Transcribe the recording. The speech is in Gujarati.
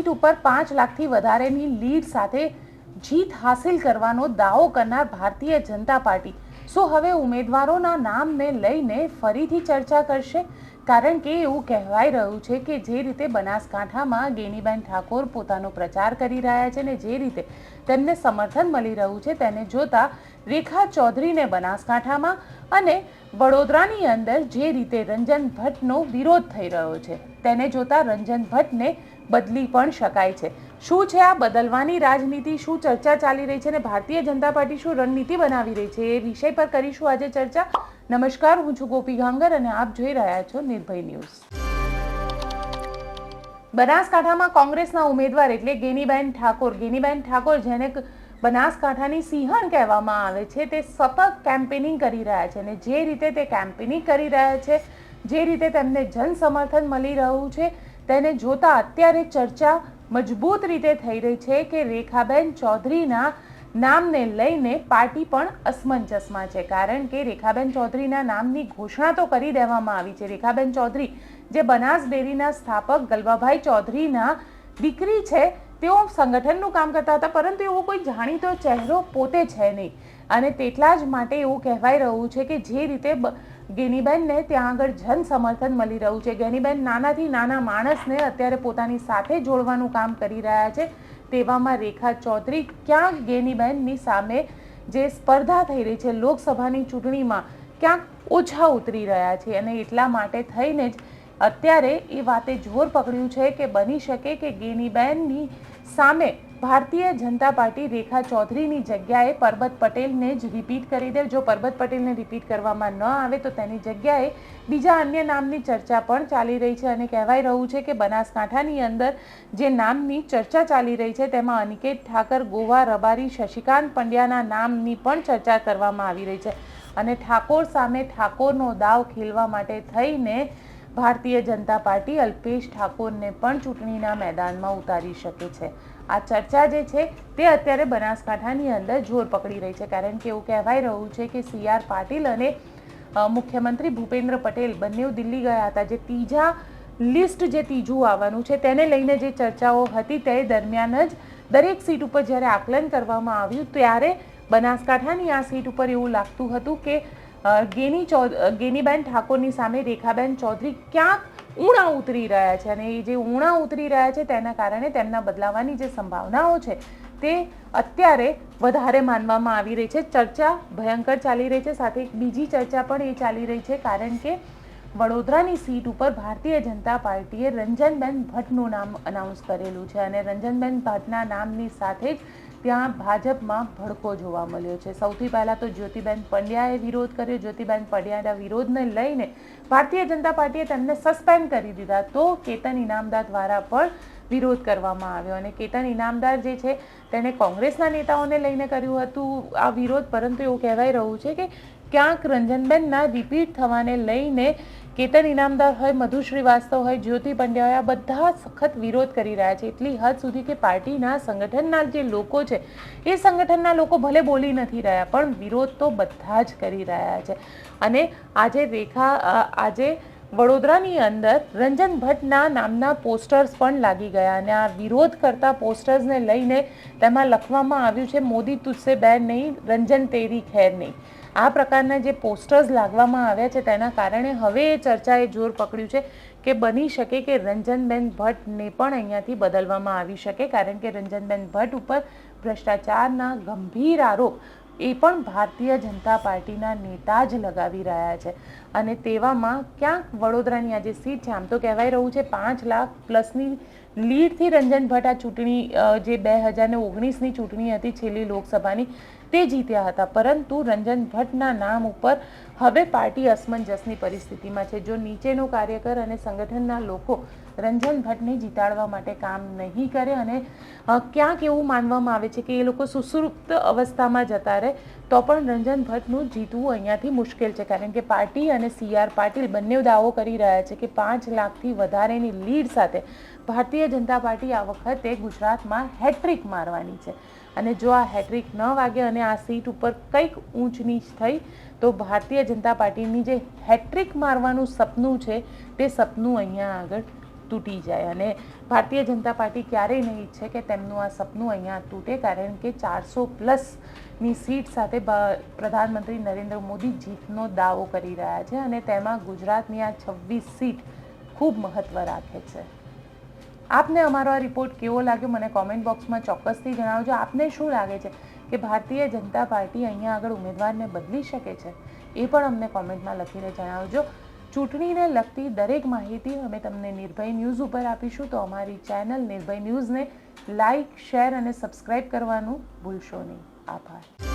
સીટ ઉપર પાંચ લાખથી વધારેની લીડ સાથે જીત હાસિલ કરવાનો દાવો કરનાર ભારતીય જનતા પાર્ટી. શું હવે ઉમેદવારોના નામને લઈને ફરીથી ચર્ચા કરશે, કારણ કે એવું કહેવાય રહ્યું છે કે જે રીતે બનાસકાંઠામાં ગેનીબેન ઠાકોર પોતાનો પ્રચાર કરી રહ્યા છે ને જે રીતે તેમને સમર્થન મળી રહ્યું છે તેને જોતા રેખા ચૌધરીને બનાસકાંઠામાં અને વડોદરાની અંદર જે રીતે રંજન ભટ્ટનો વિરોધ થઈ રહ્યો છે. તેને જોતા રંજન ભટ્ટને બદલી પણ શકાય છે. શું છે આ બદલવાની રાજનીતિ? શું ચર્ચા ચાલી રહી છે અને ભારતીય જનતા પાર્ટી શું રણનીતિ બનાવી રહી છે? એ વિષય પર કરીશું આજે ચર્ચા. નમસ્કાર, હું છું ગોપી ગાંગર અને આપ જોઈ રહ્યા છો નિર્ભય ન્યૂઝ. બનાસકાંઠામાં કોંગ્રેસના ઉમેદવાર એટલે ગેનીબેન ઠાકોર. ગેનીબેન ઠાકોર જેને બનાસકાંઠાની સિંહણ કહેવામાં આવે છે, તે સતત કેમ્પેનિંગ કરી રહ્યા છે અને જે રીતે તે કેમ્પેનિંગ કરી રહ્યા છે જે રીતે તેમને જન સમર્થન મળી રહ્યું છે, તેને જોતા અત્યારે ચર્ચા મજબૂત રીતે થઈ રહી છે કે રેખાબેન ચૌધરીના નામને લઈને પાર્ટી પણ અસમંજસમાં છે. કારણ કે રેખાબેન ચૌધરીના નામની ઘોષણા તો કરી દેવામાં આવી છે. રેખાબેન ચૌધરી, જે બનાસ ડેરીના સ્થાપક ગલવાભાઈ ચૌધરીના દીકરી છે, તેઓ સંગઠનનું કામ કરતા હતા, પરંતુ એવો કોઈ જાણીતો ચહેરો પોતે છે નહીં. અને તેટલા જ માટે એવું કહેવાય રહ્યું છે કે જે રીતે ગેનીબેનને ત્યાં આગળ જન સમર્થન મળી રહ્યું છે. ગેનીબેન નાનાથી નાના માણસને અત્યારે પોતાની સાથે જોડવાનું કામ કરી રહ્યા છે. તેવામાં રેખા ચૌધરી ક્યાંક ગેનીબેનની સામે જે સ્પર્ધા થઈ રહી છે લોકસભાની ચૂંટણીમાં ક્યાંક ઓછા ઉતરી રહ્યા છે અને એટલા માટે થઈને જ અત્યારે એ વાતે જોર પકડ્યું છે કે બની શકે કે ગેનીબેનની સામે ભારતીય જનતા પાર્ટી રેખા ચૌધરીની જગ્યાએ પરબત પટેલને જ રિપીટ કરી દે. જો પરબત પટેલને રિપીટ કરવામાં ન આવે તો તેની જગ્યાએ બીજા અન્ય નામની ચર્ચા પણ ચાલી રહી છે અને કહેવાય રહ્યું છે કે બનાસકાંઠાની અંદર જે નામની ચર્ચા ચાલી રહી છે તેમાં અનિકેત ઠાકર, ગોવા રબારી, શશિકાંત પંડ્યાના નામની પણ ચર્ચા કરવામાં આવી રહી છે. અને ઠાકોર સામે ઠાકોરનો દાવ ખેલવા માટે થઈને ભારતીય જનતા પાર્ટી અલ્પેશ ઠાકોરને પણ ચૂંટણીના મેદાનમાં ઉતારી શકે છે. આ ચર્ચા જે છે તે અત્યારે બનાસકાંઠાની અંદર જોર પકડી રહી છે. કારણ કે એવું કહેવાય રહ્યું છે કે સી આર પાટીલ અને મુખ્યમંત્રી ભૂપેન્દ્ર પટેલ બંને દિલ્હી ગયા હતા. જે ત્રીજા લિસ્ટ જે ત્રીજું આવવાનું છે તેને લઈને જે ચર્ચાઓ હતી તે દરમિયાન જ દરેક સીટ ઉપર જ્યારે આકલન કરવામાં આવ્યું ત્યારે બનાસકાંઠાની આ સીટ ઉપર એવું લાગતું હતું કે ગેની ચૌ ગેનીબેન ઠાકોરની સામે રેખાબેન ચૌધરી ક્યાંક ઊણા ઉતરી રહ્યા છે અને એ જે ઊણા ઉતરી રહ્યા છે તેના કારણે તેમના બદલાવાની જે સંભાવનાઓ છે તે અત્યારે વધારે માનવામાં આવી રહી છે. ચર્ચા ભયંકર ચાલી રહી છે. સાથે એક બીજી ચર્ચા પણ એ ચાલી રહી છે કારણ કે વડોદરાની સીટ ઉપર ભારતીય જનતા પાર્ટીએ રંજનબેન ભટ્ટનું નામ અનાઉન્સ કરેલું છે અને રંજનબેન ભટ્ટના નામની સાથે જ ત્યાં ભાજપમાં ભડકો જોવા મળ્યો છે. સૌથી પહેલાં તો જ્યોતિબેન પંડ્યાએ વિરોધ કર્યો. જ્યોતિબેન પંડ્યાના વિરોધને લઈને ભારતીય જનતા પાર્ટીએ તેમને સસ્પેન્ડ કરી દીધા. તો કેતન ઇનામદાર દ્વારા પણ વિરોધ કરવામાં આવ્યો અને કેતન ઇનામદાર જે છે તેણે કોંગ્રેસના નેતાઓને લઈને કર્યું હતું. આ વિરોધ પરંતુ એવું કહેવાય રહ્યું છે કે ક્યાંક રંજનબેનના રિપીટ થવાને લઈને કેતન ઇનામદાર હોય, મધુ શ્રીવાસ્તવ હોય, જ્યોતિ પંડ્યા હોય આ બધા સખત વિરોધ કરી રહ્યા છે. એટલી હદ સુધી કે પાર્ટીના સંગઠનના જે લોકો છે, એ સંગઠનના લોકો ભલે બોલી નથી રહ્યા, પણ વિરોધ તો બધા જ કરી રહ્યા છે. અને આજે રેખા આજે વડોદરાની અંદર રંજન ભટ્ટના નામના પોસ્ટર્સ પણ લાગી ગયા અને આ વિરોધ કરતા પોસ્ટર્સને લઈને તેમાં લખવામાં આવ્યું છે, મોદી તુસ્સે બેર નહીં, રંજન તેરી ખેર નહીં. આ પ્રકારના જે પોસ્ટર્સ લાગવામાં આવ્યા છે, તેના કારણે હવે એ ચર્ચાએ જોર પકડ્યું છે કે બની શકે કે રંજનબેન ભટ્ટને પણ અહીંયાથી બદલવામાં આવી શકે, કારણ કે રંજનબેન ભટ્ટ ઉપર ભ્રષ્ટાચારના ગંભીર આરોપ એ પણ ભારતીય જનતા પાર્ટીના નેતા જ લગાવી રહ્યા છે. અને તેવામાં ક્યાંક વડોદરાની આજે સીટ છે. આમ તો કહેવાય રહ્યું છે, પાંચ લાખ પ્લસની લીડથી રંજન ભટ્ટ આ ચૂંટણી જે બે હજાર ઓગણીસની ચૂંટણી હતી, છેલ્લી લોકસભાની તે જીત્યા હતા. પરંતુ રંજન ભટ્ટના નામ ઉપર હવે પાર્ટી અસમંજસની પરિસ્થિતિમાં છે. જો નીચેનો કાર્યકર અને સંગઠનના લોકો રંજન ભટ્ટને જીતાડવા માટે કામ નહીં કરે અને ક્યાંક એવું માનવામાં આવે છે કે એ લોકો સુસુપ્ત અવસ્થામાં જતા રહે, તો પણ રંજન ભટ્ટનું જીતવું અહીંયાથી મુશ્કેલ છે. કારણ કે પાર્ટી અને સી આર પાટીલ બંને દાવો કરી રહ્યા છે કે પાંચ લાખથી વધારેની લીડ સાથે ભારતીય જનતા પાર્ટી આ વખતે ગુજરાતમાં હેટ્રિક મારવાની છે. અને જો આ હેટ્રિક ન વાગે અને આ સીટ ઉપર કંઈક ઊંચ નીચ થઈ, તો ભારતીય જનતા પાર્ટીની જે હેટ્રિક મારવાનું સપનું છે, તે સપનું અહીંયા આગળ તૂટી જાય. અને ભારતીય જનતા પાર્ટી ક્યારેય નહીં ઈચ્છે કે તેમનું આ સપનું અહીંયા તૂટે, કારણ કે ચારસો પ્લસની સીટ સાથે પ્રધાનમંત્રી નરેન્દ્ર મોદી જીતનો દાવો કરી રહ્યા છે અને તેમાં ગુજરાતની આ છવ્વીસ સીટ ખૂબ મહત્ત્વ રાખે છે. આપને અમારો આ રિપોર્ટ કેવો લાગ્યો? મને કોમેન્ટ બોક્સમાં ચોક્કસથી જણાવજો. આપને શું લાગે છે કે ભારતીય જનતા પાર્ટી અહીંયા આગળ ઉમેદવારને બદલી શકે છે? એ પણ અમને કોમેન્ટમાં લખીને જણાવજો. ચૂંટણીને લગતી દરેક માહિતી અમે તમને નિર્ભય ન્યૂઝ ઉપર આપીશું, તો અમારી ચેનલ નિર્ભય ન્યૂઝને લાઇક શેર અને સબસ્ક્રાઇબ કરવાનું ભૂલશો નહીં. આભાર.